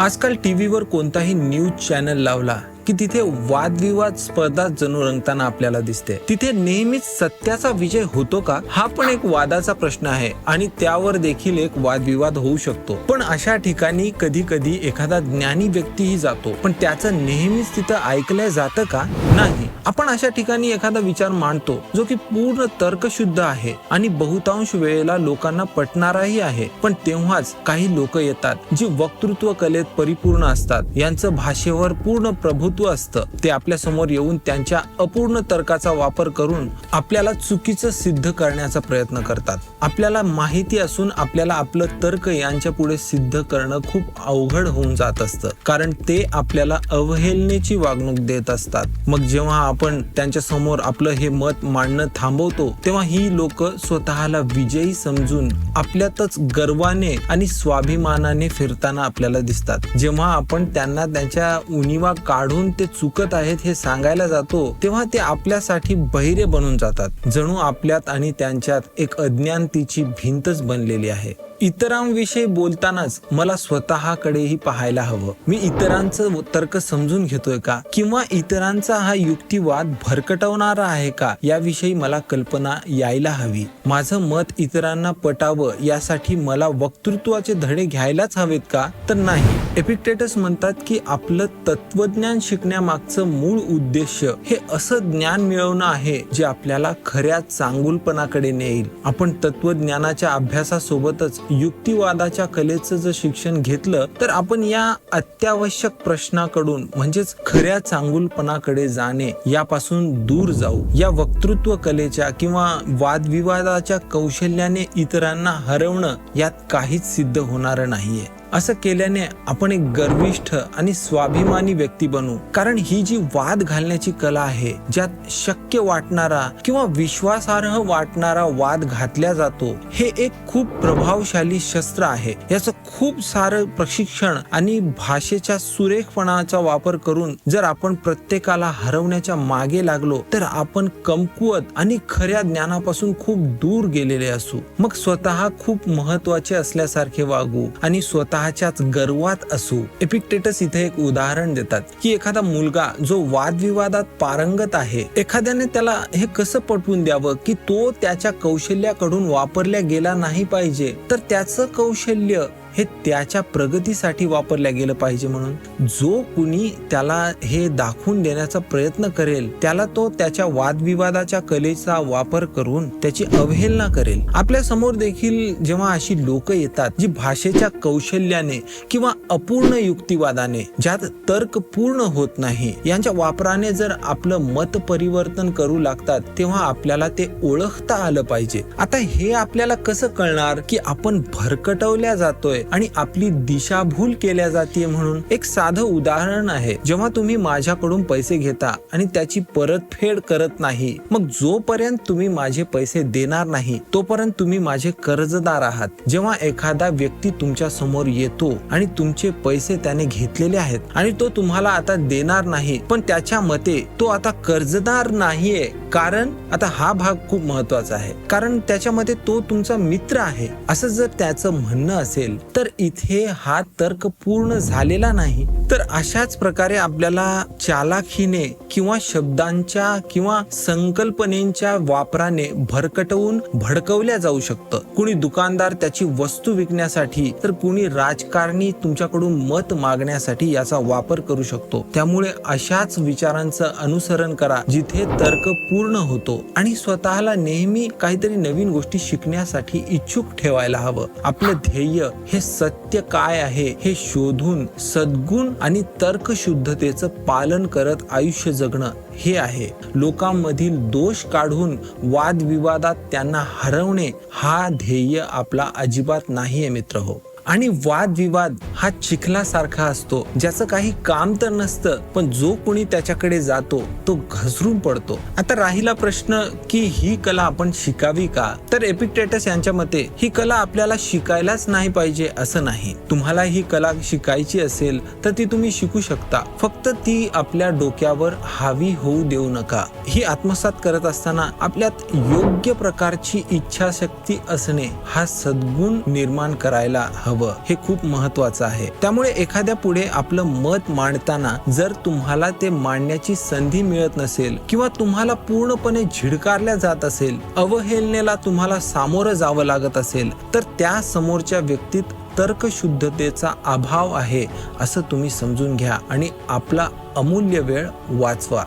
आजकाल टी व्हीवर कोणताही न्यूज चॅनल लावला की तिथे वादविवाद स्पर्धा जणू रंगताना आपल्याला दिसते. तिथे नेहमीच सत्याचा विजय होतो का? हा पण एक वादाचा प्रश्न आहे आणि त्यावर देखील एक वादविवाद होऊ शकतो. पण अशा ठिकाणी कधी कधी एखादा ज्ञानी व्यक्तीही जातो. पण त्याचं नेहमीच तिथं ऐकलं जातं का? नाही. आपण अशा ठिकाणी एखादा विचार मांडतो जो की पूर्ण तर्कशुद्ध आहे आणि बहुतांश वेळेला लोकांना पटणाराही आहे. पण तेव्हाच काही लोक येतात जी वक्तृत्व कलेत परिपूर्ण असतात. यांचं भाषेवर पूर्ण प्रभुत्व असतं. ते आपल्यासमोर येऊन त्यांच्या अपूर्ण तर्काचा वापर करून आपल्याला चुकीचं सिद्ध करण्याचा प्रयत्न करतात. आपल्याला माहिती असून आपल्याला आपलं तर्क यांच्या पुढे सिद्ध करणं खूप अवघड होऊन जात असतं. कारण ते आपल्याला अवहेलनेची वागणूक देत असतात. मग जेव्हा आपण त्यांच्यासमोर आपलं हे मत मांडणं थांबवतो तेव्हा ही लोक स्वतःला विजयी समजून आपल्यातच गर्वाने आणि स्वाभिमानाने फिरताना आपल्याला दिसतात. जेव्हा आपण त्यांना त्यांच्या उणीवा काढून ते चुकत आहेत हे सांगायला जातो तेव्हा ते आपल्यासाठी बहिरे बनून जातात. जणू आपल्यात आणि त्यांच्यात एक अज्ञानतेची भिंतच बनलेली आहे. इतरांविषयी बोलतानाच मला स्वतःकडेही पाहायला हवं. मी इतरांचं तर्क समजून घेतोय का? किंवा इतरांचा हा युक्तिवाद भरकटवणारा आहे का? याविषयी मला कल्पना यायला हवी. माझं मत इतरांना पटावं यासाठी मला वक्तृत्वाचे धडे घ्यायलाच हवेत का? तर नाही. एपिक्टेटस म्हणतात की आपलं तत्वज्ञान शिकण्यामागचं मूळ उद्देश हे असं ज्ञान मिळवणं आहे जे आपल्याला खऱ्या चांगुलपणाकडे नेईल. आपण तत्वज्ञानाच्या अभ्यासासोबतच युक्तिवादाच्या कलेचं जर शिक्षण घेतलं तर आपण या अत्यावश्यक प्रश्नाकडून म्हणजेच खऱ्या चांगुलपणाकडे जाणे यापासून दूर जाऊ. या वक्तृत्व कलेच्या किंवा वादविवादाच्या कौशल्याने इतरांना हरवणं यात काहीच सिद्ध होणार नाहीये. असं केल्याने आपण एक गर्विष्ठ आणि स्वाभिमानी व्यक्ती बनू. कारण ही जी वाद घालण्याची कला आहे ज्यात शक्य वाटणारा किंवा विश्वासार्ह वाटणारा वाद घातल्या जातो हे एक खूप प्रभावशाली शस्त्र आहे. याचं खूप सारं प्रशिक्षण आणि भाषेच्या सुरेखपणाचा वापर करून जर आपण प्रत्येकाला हरवण्याच्या मागे लागलो तर आपण कमकुवत आणि खऱ्या ज्ञानापासून खूप दूर गेलेले असू. मग स्वतः खूप महत्त्वाचे असल्यासारखे वागू आणि स्वतः स्वतःच्याच गर्वात असू. एपिक्टेटस इथे एक उदाहरण देतात की एखादा मुलगा जो वादविवादात पारंगत आहे एखाद्याने त्याला हे कसं पटवून द्यावं की तो त्याच्या कौशल्याकडून वापरल्या गेला नाही पाहिजे तर त्याचं कौशल्य हे त्याच्या प्रगतीसाठी वापरल्या गेलं पाहिजे म्हणून. जो कुणी त्याला हे दाखवून देण्याचा प्रयत्न करेल त्याला तो त्याच्या वादविवादाच्या कलेचा वापर करून त्याची अवहेलना करेल. आपल्यासमोर देखील जेव्हा अशी लोक येतात जी भाषेच्या कौशल्याने किंवा अपूर्ण युक्तिवादाने ज्यात तर्क पूर्ण होत नाही यांच्या वापराने जर आपलं मत परिवर्तन करू लागतात तेव्हा आपल्याला ते ओळखता आलं पाहिजे. आता हे आपल्याला कसं कळणार की आपण भरकटवल्या जातोय? आणि आपली दिशाभूल केल्या जाते म्हणून एक साधं उदाहरण आहे. जेव्हा तुम्ही माझ्याकडून पैसे घेता आणि त्याची परतफेड करत नाही मग जोपर्यंत तुम्ही माझे पैसे देणार नाही तोपर्यंत तुम्ही माझे कर्जदार आहात. जेव्हा एखादा व्यक्ती तुमच्यासमोर येतो आणि तुमचे पैसे त्याने घेतलेले आहेत आणि तो तुम्हाला आता देणार नाही पण त्याच्या मते तो आता कर्जदार नाहीये कारण आता हा भाग खूप महत्त्वाचा आहे. कारण त्याच्यामध्ये तो तुमचा मित्र आहे. असं जर त्याचं म्हणणं असेल तर इथे हा तर्क पूर्ण झालेला नाही. तर अशाच प्रकारे आपल्याला चालाखीने किंवा शब्दांच्या किंवा संकल्पनेच्या वापराने भरकटवून भडकवल्या जाऊ शकतं. कुणी दुकानदार त्याची वस्तू विकण्यासाठी तर कुणी राजकारणी तुमच्याकडून मत मागण्यासाठी याचा वापर करू शकतो. त्यामुळे अशाच विचारांचं अनुसरण करा जिथे तर्क पूर्ण होतो आणि स्वतःला नेहमी काहीतरी नवीन गोष्टी शिकण्यासाठी इच्छुक ठेवायला हवं. आपलं ध्येय हे सत्य काय आहे हे शोधून सद्गुण आणि तर्कशुद्धतेचं पालन करत आयुष्य जगणं हे आहे. लोकांमधील दोष काढून वादविवादात त्यांना हरवणे हा ध्येय आपला अजिबात नाहीये मित्र हो. आणि वादविवाद हा चिखलासारखा असतो. ज्याचं काही काम तर नसतं पण जो कोणी त्याच्याकडे जातो तो घसरून पडतो. आता राहिला प्रश्न की ही कला आपण शिकावी का? तर एपिक्टेटस यांच्या मते ही कला आपल्याला शिकायलाच नाही पाहिजे असं नाही. तुम्हाला ही कला शिकायची असेल तर ती तुम्ही शिकू शकता. फक्त ती आपल्या डोक्यावर हावी होऊ देऊ नका. ही आत्मसात करत असताना आपल्यात योग्य प्रकारची इच्छाशक्ती असणे हा सद्गुण निर्माण करायला हवा. हवं हे खूप महत्वाचं आहे. त्यामुळे एखाद्या पुढे आपलं मत मांडताना जर तुम्हाला ते मांडण्याची संधी मिळत नसेल किंवा तुम्हाला पूर्णपणे झिडकारल्या जात असेल अवहेलनेला तुम्हाला सामोरं जावं लागत असेल तर त्या समोरच्या व्यक्तीत तर्कशुद्धतेचा अभाव आहे असं तुम्ही समजून घ्या आणि आपला अमूल्य वेळ वाचवा.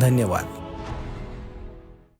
धन्यवाद.